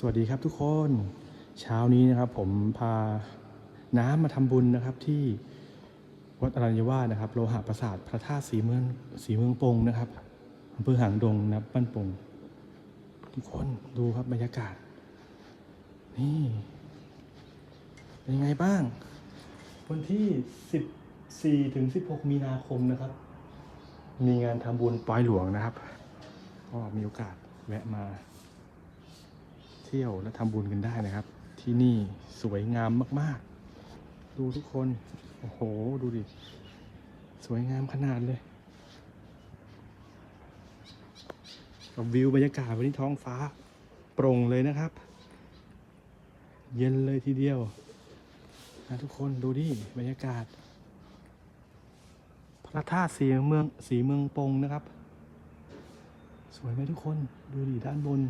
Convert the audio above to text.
สวัสดีครับทุกคน เช้านี้นะครับผมพาน้ำมาทำบุญนะครับที่วัดอรัญญวาสนะครับ โลหะประสาทพระธาตุสีเมืองสีเมืองปงนะครับอำเภอหางดงนับบ้านปงทุกคนดูครับบรรยากาศ นี่เป็นยังไงบ้าง วันที่ 14ถึง16 มีนาคมนะครับ มีงานทำบุญปลอยหลวงนะครับ ก็มีโอกาสแวะมา เที่ยวและทำบุญกันได้นะครับ ที่นี่สวยงามมากๆ ดูทุกคน โอ้โห ดูดิ สวยงามขนาดเลยกับวิวบรรยากาศวันนี้ท้องฟ้าโปร่งเลยนะครับ เย็นเลยทีเดียวนะทุกคนดูดิบรรยากาศ พระธาตุสีเมืองสีเมืองปงนะครับ สวยไหมทุกคนดูดิด้านบน